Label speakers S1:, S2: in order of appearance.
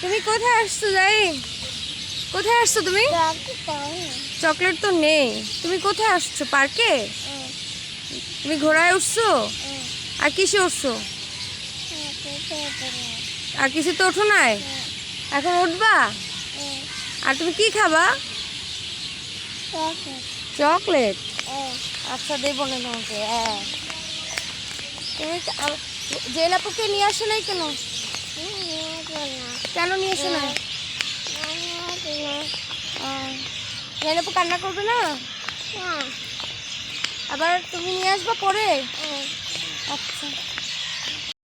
S1: তুমি কোথায় আসছো যাই কোথায় আসছো তুমি? চকলেট তো নেই। তুমি কোথায় আসছো? পার্কে? তুমি ঘোড়ায় উঠছো? আর কিসে উঠছো? আর কিছু তো ওঠো নাই? এখন উঠবা? আর তুমি কি খাবা? চকলেট? আচ্ছা দেবো না তোমাকে হ্যাঁ। তুমি জেলাপুকে নিয়ে আসো নাই কেন? কেন নিয়ে এসো না? জেলাপু কান্না করবে না? আবার তুমি নিয়ে আসবা পরে? আচ্ছা।